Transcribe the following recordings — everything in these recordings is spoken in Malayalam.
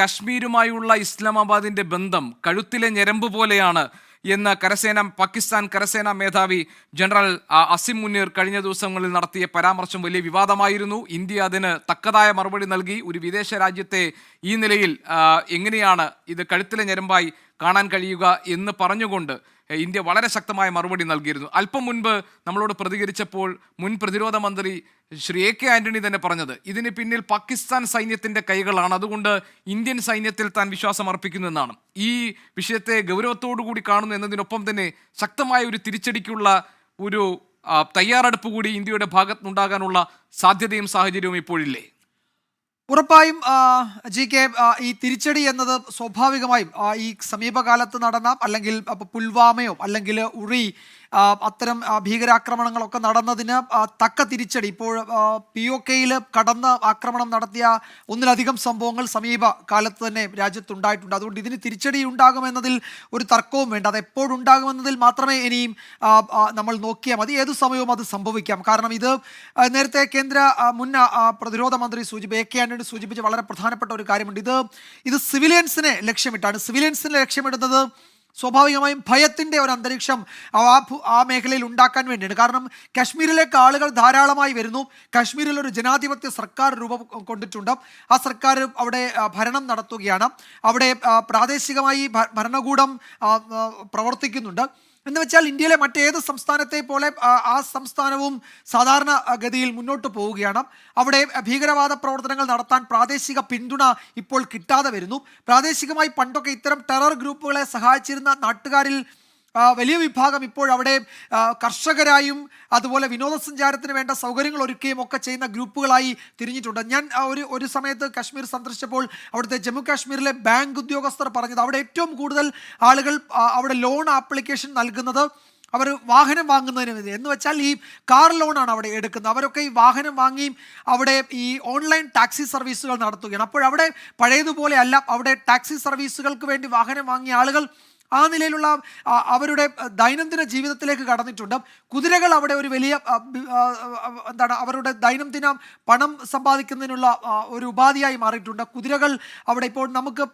കശ്മീരുമായുള്ള ഇസ്ലാമാബാദിന്റെ ബന്ധം കഴുത്തിലെ ഞരമ്പ് പോലെയാണ് എന്ന് കരസേന പാകിസ്ഥാൻ കരസേന മേധാവി ജനറൽ അസിം മുനീർ കഴിഞ്ഞ ദിവസങ്ങളിൽ നടത്തിയ പരാമർശം വലിയ വിവാദമായിരുന്നു. ഇന്ത്യ അതിന് തക്കതായ മറുപടി നൽകി. ഒരു വിദേശ രാജ്യത്തെ ഈ നിലയിൽ എങ്ങനെയാണ് ഇത് കഴുത്തിലെ ഞരമ്പായി കാണാൻ കഴിയുക എന്ന് പറഞ്ഞുകൊണ്ട് ഇന്ത്യ വളരെ ശക്തമായ മറുപടി നൽകിയിരുന്നു. അല്പം മുൻപ് നമ്മളോട് പ്രതികരിച്ചപ്പോൾ മുൻ പ്രതിരോധ മന്ത്രി ശ്രീ എ കെ ആന്റണി തന്നെ പറഞ്ഞത് ഇതിന് പിന്നിൽ പാകിസ്ഥാൻ സൈന്യത്തിന്റെ കൈകളാണ്. അതുകൊണ്ട് ഇന്ത്യൻ സൈന്യത്തിൽ താൻ വിശ്വാസം അർപ്പിക്കുന്നു എന്നാണ്. ഈ വിഷയത്തെ ഗൗരവത്തോടു കൂടി കാണുന്നു എന്നതിനൊപ്പം തന്നെ ശക്തമായ ഒരു തിരിച്ചടിക്കുള്ള ഒരു തയ്യാറെടുപ്പ് കൂടി ഇന്ത്യയുടെ ഭാഗത്തുനിന്നുണ്ടാകാനുള്ള സാധ്യതയും സാഹചര്യവും ഇപ്പോഴില്ലേ? ഉറപ്പായും ജി കെ ഈ തിരിച്ചടി എന്നത് സ്വാഭാവികമായും ഈ സമീപകാലത്ത് നടന്ന അല്ലെങ്കിൽ പുൽവാമയോ അല്ലെങ്കിൽ ഉറി അത്തരം ഭീകരാക്രമണങ്ങളൊക്കെ നടന്നതിന് തക്ക തിരിച്ചടി. ഇപ്പോൾ പി ഒ കെയിൽ കടന്ന് ആക്രമണം നടത്തിയ ഒന്നിലധികം സംഭവങ്ങൾ സമീപ കാലത്ത് തന്നെ രാജ്യത്തുണ്ടായിട്ടുണ്ട്. അതുകൊണ്ട് ഇതിന് തിരിച്ചടി ഉണ്ടാകുമെന്നതിൽ ഒരു തർക്കവും വേണ്ട. അത് എപ്പോഴുണ്ടാകുമെന്നതിൽ മാത്രമേ ഇനിയും നമ്മൾ നോക്കിയാൽ മതി. ഏതു സമയവും അത് സംഭവിക്കാം. കാരണം ഇത് നേരത്തെ കേന്ദ്ര മുൻ പ്രതിരോധ മന്ത്രി സൂചിപ്പ് എ കെ ആന്റണി സൂചിപ്പിച്ച വളരെ പ്രധാനപ്പെട്ട ഒരു കാര്യമുണ്ട്. ഇത് ഇത് സിവിലിയൻസിനെ ലക്ഷ്യമിട്ടാണ്. സിവിലിയൻസിനെ ലക്ഷ്യമിടുന്നത് സ്വാഭാവികമായും ഭയത്തിന്റെ ഒരു അന്തരീക്ഷം ആ ആ മേഖലയിൽ ഉണ്ടാക്കാൻ വേണ്ടിയാണ്. കാരണം കാശ്മീരിലേക്ക് ആളുകൾ ധാരാളമായി വരുന്നു. കാശ്മീരിൽ ഒരു ജനാധിപത്യ സർക്കാർ രൂപം കൊണ്ടിട്ടുണ്ട്. ആ സർക്കാർ അവിടെ ഭരണം നടത്തുകയാണ്. അവിടെ പ്രാദേശികമായി ഭരണകൂടം പ്രവർത്തിക്കുന്നുണ്ട്. എന്ന് വെച്ചാൽ ഇന്ത്യയിലെ മറ്റേത് സംസ്ഥാനത്തെ പോലെ ആ, സംസ്ഥാനവും സാധാരണ ഗതിയിൽ മുന്നോട്ട് പോവുകയാണ്. അവിടെ ഭീകരവാദ പ്രവർത്തനങ്ങൾ നടത്താൻ പ്രാദേശിക പിന്തുണ ഇപ്പോൾ കിട്ടാതെ വരുന്നു. പ്രാദേശികമായി പണ്ടൊക്കെ ഇത്തരം ടെറർ ഗ്രൂപ്പുകളെ സഹായിച്ചിരുന്ന നാട്ടുകാരിൽ വലിയ വിഭാഗം ആ, കർഷകരായും അതുപോലെ വിനോദസഞ്ചാരത്തിന് വേണ്ട സൗകര്യങ്ങൾ ഒരുക്കുകയും ഒക്കെ ചെയ്യുന്ന ഗ്രൂപ്പുകളായി തിരിഞ്ഞിട്ടുണ്ട്. ഞാൻ ഒരു ഒരു സമയത്ത് കാശ്മീർ സന്ദർശിച്ചപ്പോൾ അവിടുത്തെ ജമ്മു കാശ്മീരിലെ ബാങ്ക് ഉദ്യോഗസ്ഥർ പറഞ്ഞത് അവിടെ ഏറ്റവും കൂടുതൽ ആളുകൾ അവിടെ ലോൺ ആപ്ലിക്കേഷൻ നൽകുന്നത് അവർ വാഹനം വാങ്ങുന്നതിന് എന്ന് വെച്ചാൽ ഈ കാർ ലോണാണ് അവിടെ എടുക്കുന്നത്. അവരൊക്കെ ഈ വാഹനം വാങ്ങിയും അവിടെ ഈ ഓൺലൈൻ ടാക്സി സർവീസുകൾ നടത്തുകയാണ്. അപ്പോൾ അവിടെ പഴയതുപോലെ അല്ല. അവിടെ ടാക്സി സർവീസുകൾക്ക് വേണ്ടി വാഹനം വാങ്ങിയ ആളുകൾ ആ നിലയിലുള്ള അവരുടെ ദൈനംദിന ജീവിതത്തിലേക്ക് കടന്നിട്ടുണ്ട്. കുതിരകൾ അവിടെ ഒരു വലിയ എന്താണ് അവരുടെ ദൈനംദിന പണം സമ്പാദിക്കുന്നതിനുള്ള ഒരു ഉപാധിയായി മാറിയിട്ടുണ്ട്. കുതിരകൾ അവിടെ ഇപ്പോൾ നമുക്ക്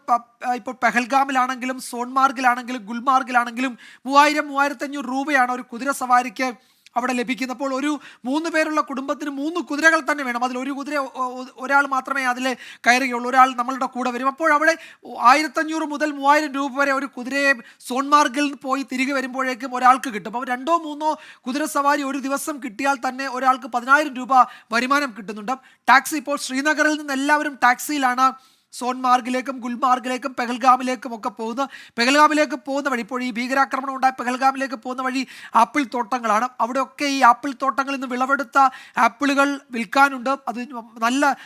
ഇപ്പോൾ പെഹൽഗാമിലാണെങ്കിലും സോൺമാർഗിലാണെങ്കിലും ഗുൽമാർഗിലാണെങ്കിലും മൂവായിരം മൂവായിരത്തഞ്ഞൂറ് രൂപയാണ് ഒരു കുതിര സവാരിക്ക് അവിടെ ലഭിക്കുന്നപ്പോൾ ഒരു മൂന്ന് പേരുള്ള കുടുംബത്തിന് മൂന്ന് കുതിരകൾ തന്നെ വേണം. അതിൽ ഒരു കുതിര ഒരാൾ മാത്രമേ അതിൽ കയറുകയുള്ളൂ. ഒരാൾ നമ്മളുടെ കൂടെ വരും. അപ്പോൾ അവിടെ ആയിരത്തഞ്ഞൂറ് മുതൽ മൂവായിരം രൂപ വരെ ഒരു കുതിരയെ സോൺമാർഗിൽ പോയി തിരികെ വരുമ്പോഴേക്കും ഒരാൾക്ക് കിട്ടും. അപ്പോൾ രണ്ടോ മൂന്നോ കുതിര സവാരി ഒരു ദിവസം കിട്ടിയാൽ തന്നെ ഒരാൾക്ക് പതിനായിരം രൂപ വരുമാനം കിട്ടുന്നുണ്ട്. ടാക്സി ഇപ്പോൾ ശ്രീനഗറിൽ നിന്ന് എല്ലാവരും ടാക്സിയിലാണ് സോൺമാർഗിലേക്കും ഗുൽമാർഗിലേക്കും പെഹൽഗാമിലേക്കും ഒക്കെ പോകുന്ന പെഹൽഗാമിലേക്ക് പോകുന്ന വഴി ഇപ്പോൾ ഈ ഭീകരാക്രമണം ഉണ്ടായ പെഹൽഗാമിലേക്ക് പോകുന്ന വഴി ആപ്പിൾ തോട്ടങ്ങളാണ്. അവിടെയൊക്കെ ഈ ആപ്പിൾ തോട്ടങ്ങളിൽ നിന്ന് വിളവെടുത്ത ആപ്പിളുകൾ വിൽക്കാനുണ്ട്. അത് നല്ല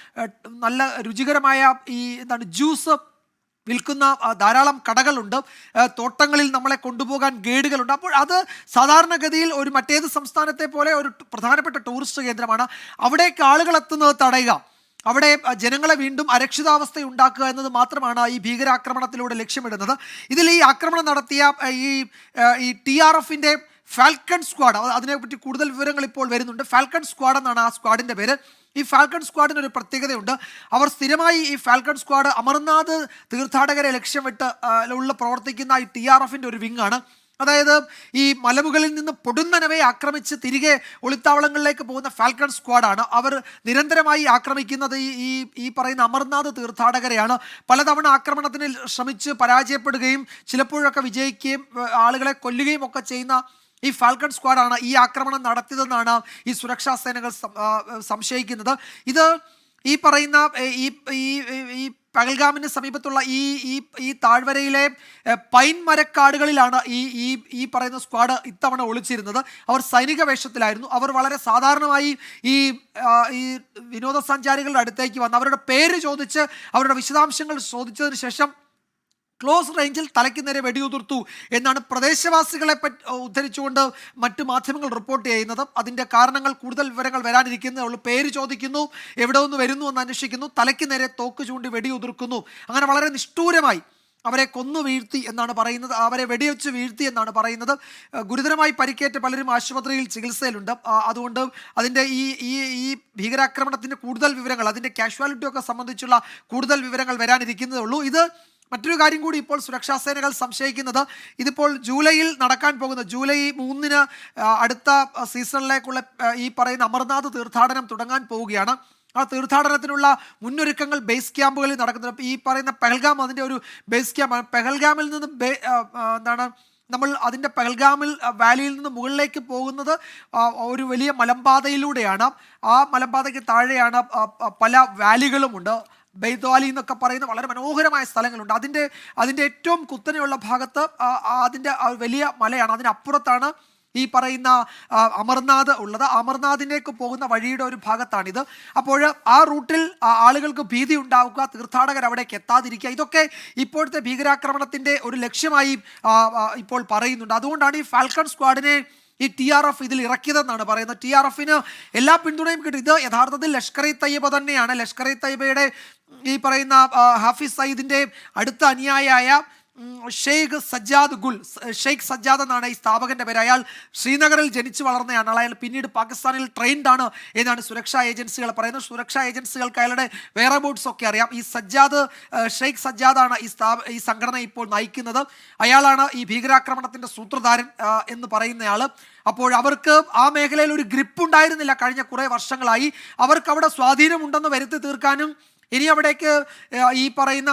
നല്ല രുചികരമായ ഈ എന്താണ് ജ്യൂസ് വിൽക്കുന്ന ധാരാളം കടകളുണ്ട്. തോട്ടങ്ങളിൽ നമ്മളെ കൊണ്ടുപോകാൻ ഗൈഡുകളുണ്ട്. അപ്പോൾ അത് സാധാരണഗതിയിൽ ഒരു മറ്റേത് സംസ്ഥാനത്തെ പോലെ ഒരു പ്രധാനപ്പെട്ട ടൂറിസ്റ്റ് കേന്ദ്രമാണ്. അവിടേക്ക് ആളുകൾ എത്തുന്നത് തടയുക. അവിടെ ജനങ്ങളെ വീണ്ടും അരക്ഷിതാവസ്ഥ ഉണ്ടാക്കുക എന്നത് മാത്രമാണ് ഈ ഭീകരാക്രമണത്തിലൂടെ ലക്ഷ്യമിടുന്നത്. ഇതിൽ ഈ ആക്രമണം നടത്തിയ ഈ ഈ ടി ആർ എഫിന്റെ ഫാൽക്കൺ സ്ക്വാഡ് അത് അതിനെപ്പറ്റി കൂടുതൽ വിവരങ്ങൾ ഇപ്പോൾ വരുന്നുണ്ട്. ഫാൽക്കൺ സ്ക്വാഡ് എന്നാണ് ആ സ്ക്വാഡിന്റെ പേര്. ഈ ഫാൽക്കൺ സ്ക്വാഡിന് ഒരു പ്രത്യേകതയുണ്ട്. അവർ സ്ഥിരമായി ഈ ഫാൽക്കൺ സ്ക്വാഡ് അമർനാഥ് തീർത്ഥാടകരെ ലക്ഷ്യമിട്ട് ഉള്ള പ്രവർത്തിക്കുന്ന ഈ ടി ആർ എഫിന്റെ ഒരു വിങ്ങാണ്. അതായത് ഈ മലമുകളിൽ നിന്ന് പൊടുന്നനവെ ആക്രമിച്ച് തിരികെ ഒളിത്താവളങ്ങളിലേക്ക് പോകുന്ന ഫാൽക്കൺ സ്ക്വാഡാണ്. അവർ നിരന്തരമായി ആക്രമിക്കുന്നത് ഈ ഈ പറയുന്ന അമർനാഥ് തീർത്ഥാടകരെയാണ്. പലതവണ ആക്രമണത്തിന് ശ്രമിച്ച് പരാജയപ്പെടുകയും ചിലപ്പോഴൊക്കെ വിജയിക്കുകയും ആളുകളെ കൊല്ലുകയും ഒക്കെ ചെയ്യുന്ന ഈ ഫാൽക്കൺ സ്ക്വാഡാണ് ഈ ആക്രമണം നടത്തിയതെന്നാണ് ഈ സുരക്ഷാ സേനകൾ സംശയിക്കുന്നത്. ഇത് ഈ പറയുന്ന ഈ- ഈ പകൽഗാമിന് സമീപത്തുള്ള ഈ ഈ ഈ താഴ്വരയിലെ പൈൻ മരക്കാടുകളിലാണ് ഈ ഈ ഈ പറയുന്ന സ്ക്വാഡ് ഇത്തവണ ഒളിച്ചിരുന്നത്. അവർ സൈനിക വേഷത്തിലായിരുന്നു. അവർ വളരെ സാധാരണമായി ഈ ഈ വിനോദസഞ്ചാരികളുടെ അടുത്തേക്ക് വന്ന് അവരുടെ പേര് ചോദിച്ച് അവരുടെ വിശദാംശങ്ങൾ ചോദിച്ചതിന് ശേഷം ക്ലോസ് റേഞ്ചിൽ തലയ്ക്ക് നേരെ വെടിയുതിർത്തു എന്നാണ് പ്രദേശവാസികളെ ഉദ്ധരിച്ചുകൊണ്ട് മറ്റ് മാധ്യമങ്ങൾ റിപ്പോർട്ട് ചെയ്യുന്നത്. അതിന്റെ കാരണങ്ങൾ കൂടുതൽ വിവരങ്ങൾ വരാനിരിക്കുന്നു അവൾ പേര് ചോദിക്കുന്നു എവിടെ നിന്ന് വരുന്നു എന്ന് അന്വേഷിക്കുന്നു തലയ്ക്ക് നേരെ തോക്ക് ചൂണ്ടി വെടിയുതിർക്കുന്നു. അങ്ങനെ വളരെ നിഷ്ഠൂരമായി അവരെ കൊന്നു വീഴ്ത്തി എന്നാണ് പറയുന്നത്. അവരെ വെടിവെച്ച് വീഴ്ത്തി എന്നാണ് പറയുന്നത്. ഗുരുതരമായി പരിക്കേറ്റ പലരും ആശുപത്രിയിൽ ചികിത്സയിലുണ്ട്. അതുകൊണ്ട് അതിന്റെ ഈ ഈ ഈ ഭീകരാക്രമണത്തിന്റെ കൂടുതൽ വിവരങ്ങൾ അതിന്റെ കാഷ്വാലിറ്റി ഒക്കെ സംബന്ധിച്ചുള്ള കൂടുതൽ വിവരങ്ങൾ വരാനിരിക്കുന്നതേ ഉള്ളൂ. ഇത് മറ്റൊരു കാര്യം കൂടി ഇപ്പോൾ സുരക്ഷാ സേനകൾ സംശയിക്കുന്നത്. ഇതിപ്പോൾ ജൂലൈയിൽ നടക്കാൻ പോകുന്ന ജൂലൈ മൂന്നിന് അടുത്ത സീസണിലേക്കുള്ള ഈ പറയുന്ന അമർനാഥ് തീർത്ഥാടനം തുടങ്ങാൻ പോവുകയാണ്. ആ തീർത്ഥാടനത്തിനുള്ള മുന്നൊരുക്കങ്ങൾ ബേസ് ക്യാമ്പുകളിൽ നടക്കുന്നത് ഈ പറയുന്ന പെഹൽഗാം അതിന്റെ ഒരു ബേസ് ക്യാമ്പാണ് പെഹൽഗാമിൽ നിന്ന് എന്താണ് നമ്മൾ അതിന്റെ പെഹൽഗാമിൽ വാലിയിൽ നിന്ന് മുകളിലേക്ക് പോകുന്നത് ഒരു വലിയ മലമ്പാതയിലൂടെയാണ്. ആ മലമ്പാതയ്ക്ക് താഴെയാണ് പല വാലികളുമുണ്ട്. ബെയ്ദ്വാലി എന്നൊക്കെ പറയുന്ന വളരെ മനോഹരമായ സ്ഥലങ്ങളുണ്ട്. അതിന്റെ അതിന്റെ ഏറ്റവും കുത്തനെയുള്ള ഭാഗത്ത് അതിന്റെ വലിയ മലയാണ്. അതിനപ്പുറത്താണ് ഈ പറയുന്ന അമർനാഥ് ഉള്ളത്. അമർനാഥിലേക്ക് പോകുന്ന വഴിയുടെ ഒരു ഭാഗത്താണിത്. അപ്പോൾ ആ റൂട്ടിൽ ആളുകൾക്ക് ഭീതി ഉണ്ടാവുക തീർത്ഥാടകർ അവിടേക്ക് എത്താതിരിക്കുക ഇതൊക്കെ ഇപ്പോഴത്തെ ഭീകരാക്രമണത്തിന്റെ ഒരു ലക്ഷ്യമായി ഇപ്പോൾ പറയുന്നുണ്ട്. അതുകൊണ്ടാണ് ഈ ഫാൽക്കൺ സ്ക്വാഡിനെ ഈ ടി ആർ എഫ് ഇതിൽ ഇറക്കിയതെന്നാണ് പറയുന്നത്. ടി ആർ എഫിന് എല്ലാ പിന്തുണയും കിട്ടി. ഇത് യഥാർത്ഥത്തിൽ ലഷ്കർ ഇ തയ്യബ തന്നെയാണ്. ലഷ്കർ ഇ തയ്യബയുടെ ഈ പറയുന്ന ഹാഫിസ് സയ്യിദിന്റെ അടുത്ത അനുയായിയായ ഷെയ്ഖ് സജ്ജാദ് ഗുൽ ഷെയ്ഖ് സജ്ജാദ് എന്നാണ് ഈ സ്ഥാപകന്റെ പേര്. അയാൾ ശ്രീനഗറിൽ ജനിച്ചു വളർന്നയാണ് അയാൾ പിന്നീട് പാകിസ്ഥാനിൽ ട്രെയിൻഡ് ആണ് എന്നാണ് സുരക്ഷാ ഏജൻസികൾ പറയുന്നത്. സുരക്ഷാ ഏജൻസികൾക്ക് അയാളുടെ വേറെ ബോട്ട്സ് ഒക്കെ അറിയാം. ഈ സജ്ജാദ് ഷെയ്ഖ് സജ്ജാദാണ് ഈ സ്ഥാപ ഈ സംഘടന ഇപ്പോൾ നയിക്കുന്നത്. അയാളാണ് ഈ ഭീകരാക്രമണത്തിന്റെ സൂത്രധാരൻ എന്ന് പറയുന്നയാൾ. അപ്പോൾ അവർക്ക് ആ മേഖലയിൽ ഒരു ഗ്രിപ്പ് ഉണ്ടായിരുന്നില്ല കഴിഞ്ഞ കുറേ വർഷങ്ങളായി. അവർക്ക് അവിടെ സ്വാധീനമുണ്ടെന്ന് വരുത്തി തീർക്കാനും ഇനി അവിടേക്ക് ഈ പറയുന്ന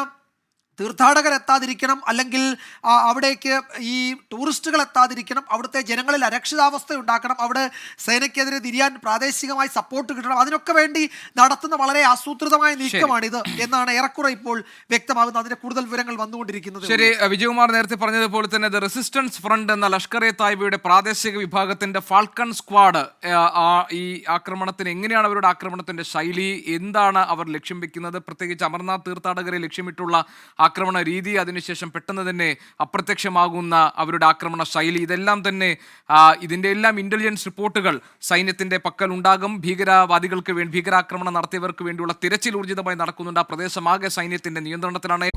തീർത്ഥാടകർ എത്താതിരിക്കണം അല്ലെങ്കിൽ അവിടേക്ക് ഈ ടൂറിസ്റ്റുകൾ എത്താതിരിക്കണം അവിടുത്തെ ജനങ്ങളിൽ അരക്ഷിതാവസ്ഥ ഉണ്ടാക്കണം അവിടെ സേനയ്ക്കെതിരെ തിരിയാൻ പ്രാദേശികമായി സപ്പോർട്ട് കിട്ടണം അതിനൊക്കെ വേണ്ടി നടത്തുന്ന വളരെ ആസൂത്രിതമായ നീക്കമാണിത് എന്നാണ് ഏറെക്കുറെ ഇപ്പോൾ വ്യക്തമാകുന്നത്. അതിന്റെ കൂടുതൽ വിവരങ്ങൾ വന്നുകൊണ്ടിരിക്കുന്നത് ശരി വിജയകുമാർ നേരത്തെ പറഞ്ഞതുപോലെ തന്നെ ദ റെസിസ്റ്റൻസ് ഫ്രണ്ട് എന്ന ലഷ്കർ എ തായ്ബയുടെ പ്രാദേശിക വിഭാഗത്തിന്റെ ഫാൾക്കൺ സ്ക്വാഡ് ഈ ആക്രമണത്തിന് എങ്ങനെയാണ് അവരുടെ ആക്രമണത്തിന്റെ ശൈലി എന്താണ് അവർ ലക്ഷ്യം വെക്കുന്നത്? പ്രത്യേകിച്ച് അമർനാഥ് തീർത്ഥാടകരെ ലക്ഷ്യമിട്ടുള്ള ആക്രമണ രീതി അതിനുശേഷം പെട്ടെന്ന് തന്നെ അപ്രത്യക്ഷമാകുന്ന അവരുടെ ആക്രമണ ശൈലി. ഇതെല്ലാം തന്നെ ഇതിന്റെ എല്ലാം ഇന്റലിജൻസ് റിപ്പോർട്ടുകൾ സൈന്യത്തിന്റെ പക്കൽ ഉണ്ടാകും ഭീകരവാദികൾക്ക് വേണ്ടി ഭീകരാക്രമണം നടത്തിയവർക്ക് വേണ്ടിയുള്ള തിരച്ചിൽ ഊർജിതമായി നടക്കുന്നുണ്ട്. ആ പ്രദേശമാകെ സൈന്യത്തിന്റെ നിയന്ത്രണത്തിലാണ്.